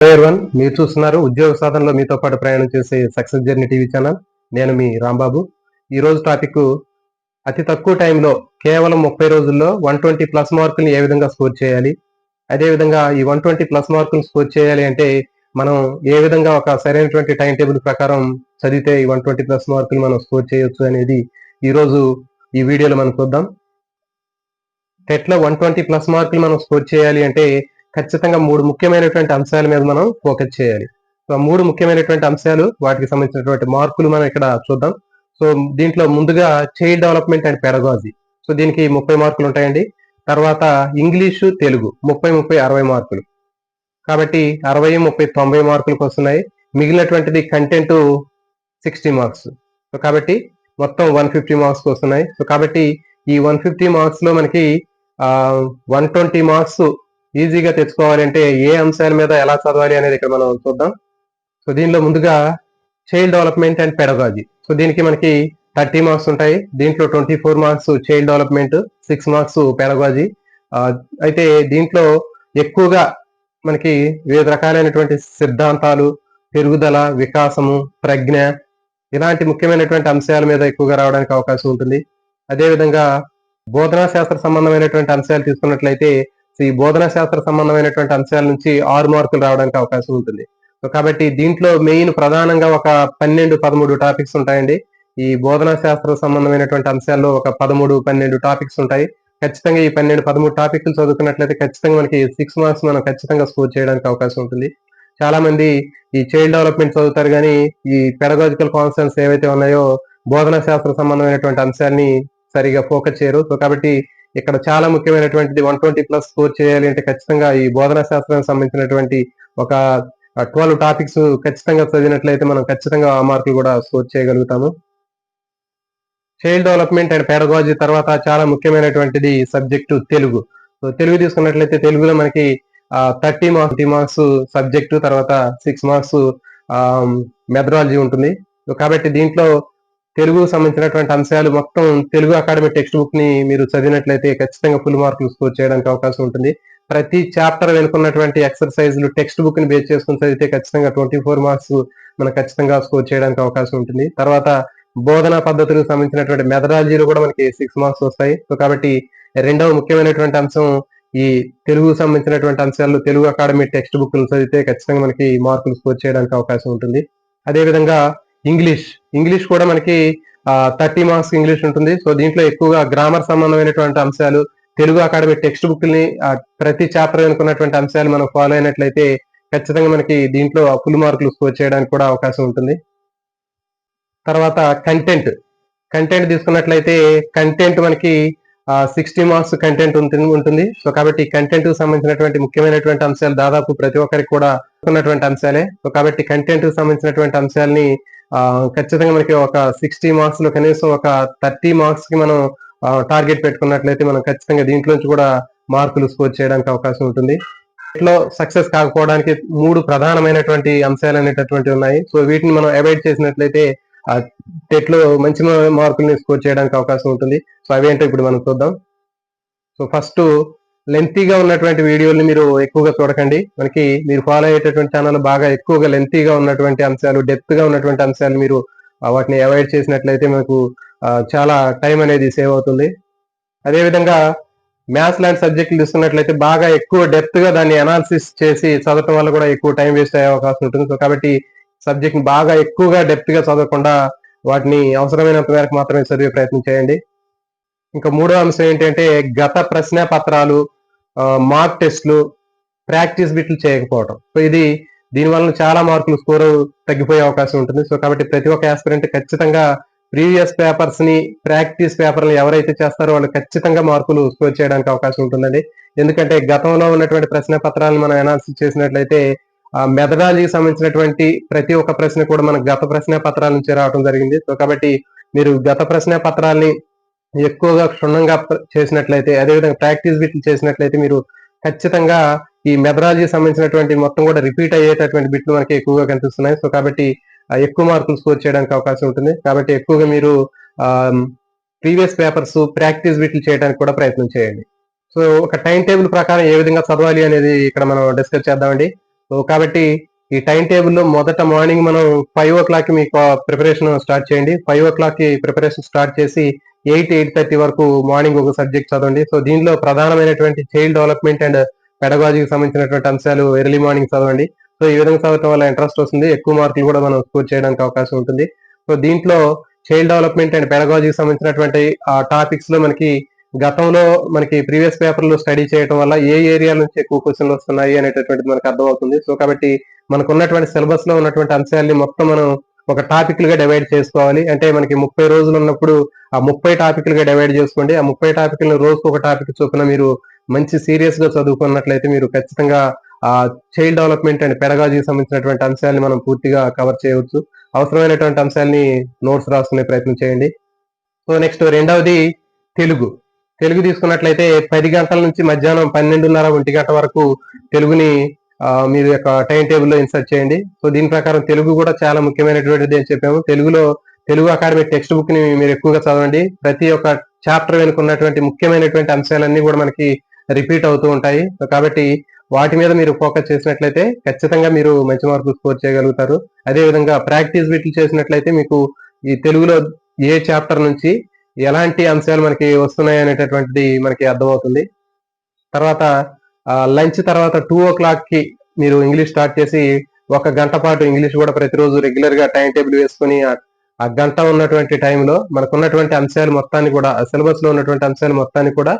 One మీరు చూస్తున్నారు ఉద్యోగ సాధనలో మీతో పాటు ప్రయాణం చేసే సక్సెస్ జర్నీ టీవీ ఛానల్ నేను మీ రాంబాబు. ఈ రోజు టాపిక్ అతి తక్కువ టైంలో కేవలం ముప్పై రోజుల్లో వన్ ట్వంటీ ప్లస్ మార్కుల్ని ఏ విధంగా స్కోర్ చేయాలి? అదేవిధంగా ఈ వన్ ట్వంటీ ప్లస్ మార్కులు స్కోర్ చేయాలి అంటే మనం ఏ విధంగా ఒక సరైనటువంటి టైం టేబుల్ ప్రకారం చదివితే ఈ వన్ ట్వంటీ ప్లస్ మార్కులు మనం స్కోర్ చేయొచ్చు అనేది ఈ రోజు ఈ వీడియోలో మనం చూద్దాం. టెట్లో వన్ ట్వంటీ ప్లస్ మార్కులు మనం స్కోర్ చేయాలి అంటే ఖచ్చితంగా మూడు ముఖ్యమైనటువంటి అంశాల మీద మనం ఫోకస్ చేయాలి. సో మూడు ముఖ్యమైనటువంటి అంశాలు వాటికి సంబంధించినటువంటి మార్కులు మనం ఇక్కడ చూద్దాం. సో దీంట్లో ముందుగా child development and pedagogy so దీనికి ముప్పై మార్కులు ఉంటాయండి. తర్వాత ఇంగ్లీషు తెలుగు ముప్పై ముప్పై అరవై మార్కులు. కాబట్టి అరవై ముప్పై తొంభై మార్కులకు వస్తున్నాయి. మిగిలినటువంటిది కంటెంట్ సిక్స్టీ మార్క్స్ సో కాబట్టి మొత్తం వన్ ఫిఫ్టీ మార్క్స్ వస్తున్నాయి. సో కాబట్టి ఈ వన్ ఫిఫ్టీ మార్క్స్లో మనకి వన్ ట్వంటీ మార్క్స్ ఈజీగా తెచ్చుకోవాలంటే ఏ అంశాల మీద ఎలా చదవాలి అనేది ఇక్కడ మనం చూద్దాం. సో దీనిలో ముందుగా child development and pedagogy so దీనికి మనకి థర్టీ మార్క్స్ ఉంటాయి. దీంట్లో twenty four marks child development six marks pedagogy అయితే దీంట్లో ఎక్కువగా మనకి వివిధ రకాలైనటువంటి సిద్ధాంతాలు పెరుగుదల వికాసము ప్రజ్ఞ ఇలాంటి ముఖ్యమైనటువంటి అంశాల మీద ఎక్కువగా రావడానికి అవకాశం ఉంటుంది. అదేవిధంగా బోధనా శాస్త్ర సంబంధమైనటువంటి అంశాలు తీసుకున్నట్లయితే ఈ బోధనా శాస్త్ర సంబంధమైనటువంటి అంశాల నుంచి ఆరు మార్కులు రావడానికి అవకాశం ఉంటుంది. కాబట్టి దీంట్లో మెయిన్ ప్రధానంగా ఒక పన్నెండు పదమూడు టాపిక్స్ ఉంటాయండి. ఈ బోధనా శాస్త్ర సంబంధమైనటువంటి అంశాల్లో ఒక పదమూడు పన్నెండు టాపిక్స్ ఉంటాయి. ఖచ్చితంగా ఈ పన్నెండు పదమూడు టాపిక్లు చదువుకున్నట్లయితే ఖచ్చితంగా మనకి సిక్స్ మార్క్స్ మనం ఖచ్చితంగా స్కోర్ చేయడానికి అవకాశం ఉంటుంది. చాలా మంది ఈ చైల్డ్ డెవలప్మెంట్ చదువుతారు కానీ ఈ పెడగాజికల్ కాన్సెప్ట్స్ ఏవైతే ఉన్నాయో బోధనా శాస్త్ర సంబంధమైనటువంటి అంశాన్ని సరిగా ఫోకస్ చేయరు. సో కాబట్టి ఇక్కడ చాలా ముఖ్యమైనటువంటిది వన్ ట్వంటీ ప్లస్ స్కోర్ చేయాలి అంటే ఖచ్చితంగా ఈ బోధనా శాస్త్రానికి సంబంధించినటువంటి ఒక ట్వెల్వ్ టాపిక్స్ ఖచ్చితంగా చదివినట్లయితే మనం ఖచ్చితంగా ఆ మార్కులు కూడా స్కోర్ చేయగలుగుతాము. చైల్డ్ డెవలప్మెంట్ అండ్ పెడగాజీ తర్వాత చాలా ముఖ్యమైనటువంటిది సబ్జెక్టు తెలుగు. సో తెలుగు తీసుకున్నట్లయితే తెలుగులో మనకి థర్టీ మార్క్స్ మార్క్స్ సబ్జెక్టు తర్వాత సిక్స్ మార్క్స్ మెథడాలజీ ఉంటుంది. కాబట్టి దీంట్లో తెలుగు సంబంధించినటువంటి అంశాలు మొత్తం తెలుగు అకాడమీ టెక్స్ట్ బుక్ని మీరు చదివినట్లయితే ఖచ్చితంగా ఫుల్ మార్కులు స్కోర్ చేయడానికి అవకాశం ఉంటుంది. ప్రతి చాప్టర్ వెనుకున్నటువంటి ఎక్సర్సైజ్లు టెక్స్ట్ బుక్ని బేస్ చేసుకుని చదివితే ఖచ్చితంగా ట్వంటీ ఫోర్ మార్క్స్ మనకు ఖచ్చితంగా స్కోర్ చేయడానికి అవకాశం ఉంటుంది. తర్వాత బోధనా పద్ధతులకు సంబంధించినటువంటి మెథడాలజీలు కూడా మనకి సిక్స్ మార్క్స్ వస్తాయి. సో కాబట్టి రెండవ ముఖ్యమైనటువంటి అంశం ఈ తెలుగు సంబంధించినటువంటి అంశాలు తెలుగు అకాడమీ టెక్స్ట్ బుక్ చదివితే ఖచ్చితంగా మనకి మార్కులు స్కోర్ చేయడానికి అవకాశం ఉంటుంది. అదేవిధంగా ఇంగ్లీష్. ఇంగ్లీష్ కూడా మనకి థర్టీ మార్క్స్ ఇంగ్లీష్ ఉంటుంది. సో దీంట్లో ఎక్కువగా గ్రామర్ సంబంధమైనటువంటి అంశాలు తెలుగు అకాడమీ టెక్స్ట్ బుక్ని ప్రతి చాప్టర్ అనుకున్నటువంటి అంశాలు మనం ఫాలో అయినట్లయితే ఖచ్చితంగా మనకి దీంట్లో ఫుల్ మార్కులు స్కోర్ చేయడానికి కూడా అవకాశం ఉంటుంది. తర్వాత కంటెంట్. కంటెంట్ తీసుకున్నట్లయితే కంటెంట్ మనకి సిక్స్టీ మార్క్స్ కంటెంట్ ఉంటుంది సో కాబట్టి కంటెంట్కు సంబంధించినటువంటి ముఖ్యమైనటువంటి అంశాలు దాదాపు ప్రతి ఒక్కరికి కూడా ఉన్నటువంటి అంశాలే. సో కాబట్టి కంటెంట్కు సంబంధించినటువంటి అంశాలని ఖచ్చితంగా మనకి ఒక సిక్స్టీ మార్క్స్లో కనీసం ఒక థర్టీ మార్క్స్కి మనం టార్గెట్ పెట్టుకున్నట్లయితే మనం ఖచ్చితంగా దీంట్లోంచి కూడా మార్కులు స్కోర్ చేయడానికి అవకాశం ఉంటుంది. ఇట్లో సక్సెస్ కాకపోవడానికి మూడు ప్రధానమైనటువంటి అంశాలు అనేటటువంటి ఉన్నాయి. సో వీటిని మనం అవాయిడ్ చేసినట్లయితే టెట్లో మంచి మార్కుల్ని స్కోర్ చేయడానికి అవకాశం ఉంటుంది. సో అవేంటో ఇప్పుడు మనం చూద్దాం. సో ఫస్ట్ లెంతీగా ఉన్నటువంటి వీడియోని మీరు ఎక్కువగా చూడకండి. మనకి మీరు ఫాలో అయ్యేటటువంటి ఛానల్ బాగా ఎక్కువగా లెంతీగా ఉన్నటువంటి అంశాలు డెప్త్గా ఉన్నటువంటి అంశాలు మీరు వాటిని అవాయిడ్ చేసినట్లయితే మనకు చాలా టైం అనేది సేవ్ అవుతుంది. అదేవిధంగా మ్యాథ్స్ లాంటి సబ్జెక్టులు తీసుకున్నట్లయితే బాగా ఎక్కువ డెప్త్గా దాన్ని అనాలిసిస్ చేసి చదవటం వల్ల కూడా ఎక్కువ టైం వేస్ట్ అయ్యే అవకాశం ఉంటుంది. సో కాబట్టి సబ్జెక్ట్ బాగా ఎక్కువగా డెప్త్గా చదవకుండా వాటిని అవసరమైనంత మేరకు మాత్రమే చదివే ప్రయత్నం చేయండి. ఇంకా మూడో అంశం ఏంటంటే గత ప్రశ్న పత్రాలు మార్క్ టెస్ట్లు ప్రాక్టీస్ బిట్లు చేయకపోవడం సో ఇది దీనివల్ల చాలా మార్కులు స్కోర్ తగ్గిపోయే అవకాశం ఉంటుంది. సో కాబట్టి ప్రతి ఒక్క ఆస్పిరెంట్ ఖచ్చితంగా ప్రీవియస్ పేపర్స్ని ప్రాక్టీస్ పేపర్లు ఎవరైతే చేస్తారో వాళ్ళు ఖచ్చితంగా మార్కులు స్కోర్ చేయడానికి అవకాశం ఉంటుందండి. ఎందుకంటే గతంలో ఉన్నటువంటి ప్రశ్న పత్రాలను మనం అనాలిసిస్ చేసినట్లయితే మెథడాలజీకి సంబంధించినటువంటి ప్రతి ఒక్క ప్రశ్న కూడా మనకు గత ప్రశ్న పత్రాల నుంచి రావడం జరిగింది. సో కాబట్టి మీరు గత ప్రశ్న పత్రాల్ని ఎక్కువగా క్షుణ్ణంగా చేసినట్లయితే అదేవిధంగా ప్రాక్టీస్ బిట్లు చేసినట్లయితే మీరు ఖచ్చితంగా ఈ మెథడాలజీ సంబంధించినటువంటి మొత్తం కూడా రిపీట్ అయ్యేటటువంటి బిట్లు మనకి ఎక్కువగా కనిపిస్తున్నాయి. సో కాబట్టి ఎక్కువ మార్కులు స్కోర్ చేయడానికి అవకాశం ఉంటుంది. కాబట్టి ఎక్కువగా మీరు ప్రీవియస్ పేపర్స్ ప్రాక్టీస్ బిట్లు చేయడానికి కూడా ప్రయత్నం చేయండి. సో ఒక టైం టేబుల్ ప్రకారం ఏ విధంగా చదవాలి అనేది ఇక్కడ మనం డిస్కస్ చేద్దామండి. సో కాబట్టి ఈ టైం టేబుల్లో మొదట మార్నింగ్ మనం ఫైవ్ ఓ క్లాక్ మీకు ప్రిపరేషన్ స్టార్ట్ చేయండి. ఫైవ్ ఓ క్లాక్కి ప్రిపరేషన్ స్టార్ట్ చేసి ఎయిట్ ఎయిట్ థర్టీ వరకు మార్నింగ్ ఒక సబ్జెక్ట్ చదవండి. సో దీనిలో ప్రధానమైనటువంటి చైల్డ్ డెవలప్మెంట్ అండ్ పెడగాజీకి సంబంధించినటువంటి అంశాలు ఎర్లీ మార్నింగ్ చదవండి. సో ఈ విధంగా చదవటం వల్ల ఇంట్రెస్ట్ వస్తుంది. ఎక్కువ మార్కులు కూడా మనం స్కోర్ చేయడానికి అవకాశం ఉంటుంది. సో దీంట్లో చైల్డ్ డెవలప్మెంట్ అండ్ పెడగాజీకి సంబంధించినటువంటి ఆ టాపిక్స్లో మనకి గతంలో మనకి ప్రీవియస్ పేపర్లు స్టడీ చేయడం వల్ల ఏ ఏరియా నుంచి ఎక్కువ క్వశ్చన్లు వస్తున్నాయి అనేటటువంటిది మనకు అర్థమవుతుంది. సో కాబట్టి మనకు ఉన్నటువంటి సిలబస్లో ఉన్నటువంటి అంశాలని మొత్తం మనం ఒక టాపిక్లుగా డివైడ్ చేసుకోవాలి. అంటే మనకి ముప్పై రోజులు ఉన్నప్పుడు ఆ ముప్పై టాపిక్లుగా డివైడ్ చేసుకోండి. ఆ ముప్పై టాపిక్లను రోజుకు ఒక టాపిక్ చొప్పున మీరు మంచి సీరియస్గా చదువుకున్నట్లయితే మీరు ఖచ్చితంగా ఆ చైల్డ్ డెవలప్మెంట్ అండ్ పెడగాజీకి సంబంధించినటువంటి అంశాలని మనం పూర్తిగా కవర్ చేయవచ్చు. అవసరమైనటువంటి అంశాలని నోట్స్ రాసుకునే ప్రయత్నం చేయండి. సో నెక్స్ట్ రెండవది తెలుగు. తెలుగు తీసుకున్నట్లయితే పది గంటల నుంచి మధ్యాహ్నం పన్నెండున్నర ఒంటి గంట వరకు తెలుగుని మీరు యొక్క టైం టేబుల్లో ఇన్సర్ట్ చేయండి. సో దీని ప్రకారం తెలుగు కూడా చాలా ముఖ్యమైనటువంటిది అని చెప్పాము. తెలుగులో తెలుగు అకాడమీ టెక్స్ట్ బుక్ని మీరు ఎక్కువగా చదవండి. ప్రతి ఒక్క చాప్టర్ వెనుకున్నటువంటి ముఖ్యమైనటువంటి అంశాలన్నీ కూడా మనకి రిపీట్ అవుతూ ఉంటాయి. సో కాబట్టి వాటి మీద మీరు ఫోకస్ చేసినట్లయితే ఖచ్చితంగా మీరు మంచి మార్కులు స్కోర్ చేయగలుగుతారు. అదే విధంగా ప్రాక్టీస్ వీటిలు చేసినట్లయితే మీకు ఈ తెలుగులో ఏ చాప్టర్ నుంచి ఎలాంటి అంశాలు మనకి వస్తున్నాయి అనేటటువంటిది మనకి అర్థమవుతుంది. తర్వాత లంచ్ తర్వాత టూ ఓ క్లాక్కి మీరు ఇంగ్లీష్ స్టార్ట్ చేసి ఒక గంట పాటు ఇంగ్లీష్ కూడా ప్రతిరోజు రెగ్యులర్గా టైం టేబుల్ వేసుకుని ఆ గంట ఉన్నటువంటి టైంలో మనకు ఉన్నటువంటి అంశాలు మొత్తాన్ని కూడా సిలబస్లో ఉన్నటువంటి అంశాలు మొత్తాన్ని కూడా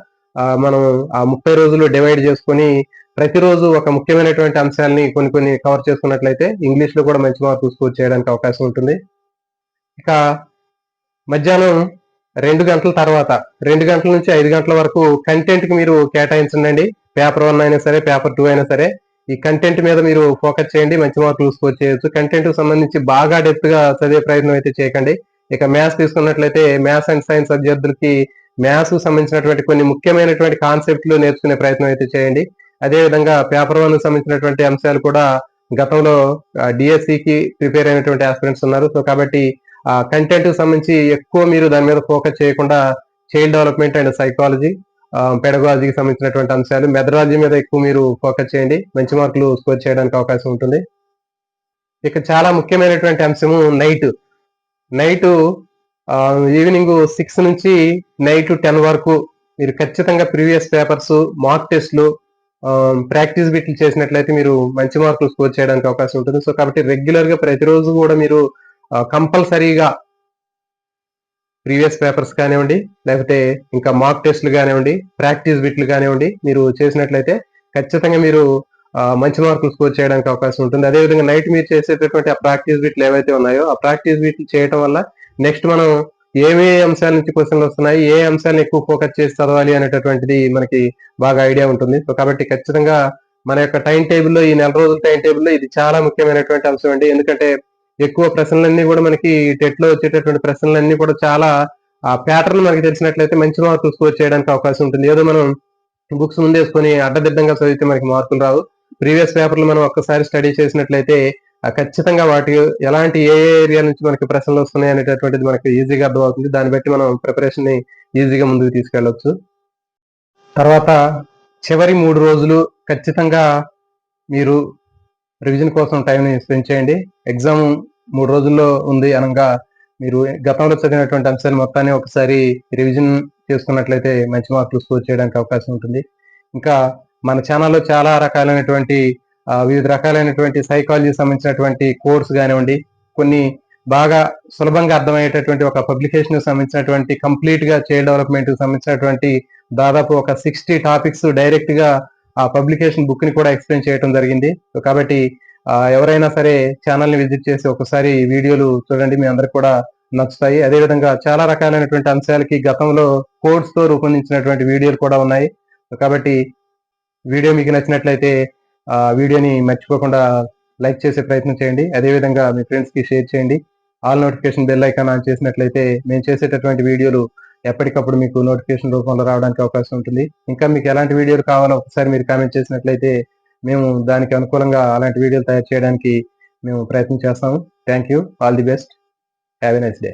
మనం ఆ ముప్పై రోజులు డివైడ్ చేసుకుని ప్రతిరోజు ఒక ముఖ్యమైనటువంటి అంశాలని కొన్ని కొన్ని కవర్ చేసుకున్నట్లయితే ఇంగ్లీష్లో కూడా మంచి మార్కులు స్కోర్ చేయడానికి అవకాశం ఉంటుంది. ఇక మధ్యాహ్నం రెండు గంటల తర్వాత రెండు గంటల నుంచి ఐదు గంటల వరకు కంటెంట్కి మీరు కేటాయించండి పేపర్ వన్ అయినా సరే పేపర్ టూ అయినా సరే ఈ కంటెంట్ మీద మీరు ఫోకస్ చేయండి మంచి మార్కులు స్కోర్ చేయొచ్చు కంటెంట్ సంబంధించి బాగా డెప్త్గా చదివే ప్రయత్నం అయితే చేయకండి. ఇక మ్యాథ్స్ తీసుకున్నట్లయితే మ్యాథ్స్ అండ్ సైన్స్ అభ్యర్థులకి మ్యాథ్స్ సంబంధించినటువంటి కొన్ని ముఖ్యమైనటువంటి కాన్సెప్ట్లు నేర్చుకునే ప్రయత్నం అయితే చేయండి. అదే విధంగా పేపర్ వన్ సంబంధించినటువంటి అంశాలు కూడా గతంలో డిఎస్సికి ప్రిపేర్ అయినటువంటి ఆస్పిరెంట్స్ ఉన్నారు. సో కాబట్టి ఆ కంటెంట్ సంబంధించి ఎక్కువ మీరు దాని మీద ఫోకస్ చేయకుండా చైల్డ్ డెవలప్మెంట్ అండ్ సైకాలజీ పెడగాలజీకి సంబంధించినటువంటి అంశాలు. మెథడాలజీ మీద ఎక్కువ మీరు ఫోకస్ చేయండి. మంచి మార్కులు స్కోర్ చేయడానికి అవకాశం ఉంటుంది. ఇక చాలా ముఖ్యమైనటువంటి అంశము నైట్. నైట్ ఈవినింగ్ సిక్స్ నుంచి నైట్ టెన్ వరకు మీరు ఖచ్చితంగా ప్రీవియస్ పేపర్స్ మార్క్ టెస్ట్లు ప్రాక్టీస్ బిట్లు చేసినట్లయితే మీరు మంచి మార్కులు స్కోర్ చేయడానికి అవకాశం ఉంటుంది. సో కాబట్టి రెగ్యులర్గా ప్రతిరోజు కూడా మీరు కంపల్సరీగా ప్రీవియస్ పేపర్స్ కానివ్వండి లేకపోతే ఇంకా మాక్ టెస్ట్లు కానివ్వండి ప్రాక్టీస్ బిట్లు కానివ్వండి మీరు చేసినట్లయితే ఖచ్చితంగా మీరు మంచి మార్కులు స్కోర్ చేయడానికి అవకాశం ఉంటుంది. అదేవిధంగా నైట్ మీరు చేసేటటువంటి ఆ ప్రాక్టీస్ బిట్లు ఏవైతే ఉన్నాయో ఆ ప్రాక్టీస్ బిట్లు చేయడం వల్ల నెక్స్ట్ మనం ఏమే అంశాల నుంచి క్వశ్చన్లు వస్తున్నాయి ఏ అంశాలను ఎక్కువ ఫోకస్ చేసి చదవాలి అనేటటువంటిది మనకి బాగా ఐడియా ఉంటుంది. సో కాబట్టి ఖచ్చితంగా మన యొక్క టైం టేబుల్లో ఈ నెల రోజుల టైం టేబుల్లో ఇది చాలా ముఖ్యమైనటువంటి అంశం అండి. ఎందుకంటే ఎక్కువ ప్రశ్నలన్నీ కూడా మనకి టెట్లో వచ్చేటటువంటి ప్రశ్నలన్నీ కూడా చాలా ఆ ప్యాటర్న్ మనకి తెలిసినట్లయితే మంచి మార్కులు స్కోర్ చేయడానికి అవకాశం ఉంటుంది. ఏదో మనం బుక్స్ ముందేసుకొని అడ్డదిడ్డంగా చదివితే మనకి మార్కులు రావు. ప్రీవియస్ పేపర్లు మనం ఒక్కసారి స్టడీ చేసినట్లయితే ఖచ్చితంగా వాటి ఎలాంటి ఏ ఏరియా నుంచి మనకి ప్రశ్నలు వస్తున్నాయి అనేటటువంటిది మనకి ఈజీగా అర్థమవుతుంది. దాన్ని బట్టి మనం ప్రిపరేషన్ని ఈజీగా ముందుకు తీసుకెళ్ళవచ్చు తర్వాత చివరి మూడు రోజులు ఖచ్చితంగా మీరు రివిజన్ కోసం టైంని స్పెండ్ చేయండి. ఎగ్జామ్ మూడు రోజుల్లో ఉంది అనగా మీరు గతంలో చదివినటువంటి అంశాలు మొత్తాన్ని ఒకసారి రివిజన్ చేసుకున్నట్లయితే మంచి మార్కులు స్కోర్ చేయడానికి అవకాశం ఉంటుంది. ఇంకా మన ఛానల్లో చాలా రకాలైనటువంటి వివిధ రకాలైనటువంటి సైకాలజీ సంబంధించినటువంటి కోర్స్ కానివ్వండి కొన్ని బాగా సులభంగా అర్థమయ్యేటటువంటి ఒక పబ్లికేషన్ సంబంధించినటువంటి కంప్లీట్గా చైల్డ్ డెవలప్మెంట్ సంబంధించినటువంటి దాదాపు ఒక సిక్స్టీ టాపిక్స్ డైరెక్ట్గా ఆ పబ్లికేషన్ బుక్ని కూడా ఎక్స్ప్లెయిన్ చేయడం జరిగింది. సో కాబట్టి ఎవరైనా సరే ఛానల్ని విజిట్ చేసి ఒకసారి వీడియోలు చూడండి మీ అందరికి కూడా నచ్చుతాయి. అదేవిధంగా చాలా రకాలైనటువంటి అంశాలకి గతంలో కోడ్స్తో రూపొందించినటువంటి వీడియోలు కూడా ఉన్నాయి. కాబట్టి వీడియో మీకు నచ్చినట్లయితే ఆ వీడియోని మర్చిపోకుండా లైక్ చేసే ప్రయత్నం చేయండి. అదేవిధంగా మీ ఫ్రెండ్స్కి షేర్ చేయండి. All notification bell icon on చేసినట్లయితే మేము చేసేటటువంటి వీడియోలు ఎప్పటికప్పుడు మీకు నోటిఫికేషన్ రూపంలో రావడానికి అవకాశం ఉంటుంది. ఇంకా మీకు ఎలాంటి వీడియోలు కావాలో ఒకసారి మీరు కామెంట్ చేసినట్లయితే మేము దానికి అనుకూలంగా అలాంటి వీడియోలు తయారు చేయడానికి మేము ప్రయత్నం చేస్తాము. Thank you all the best have a nice day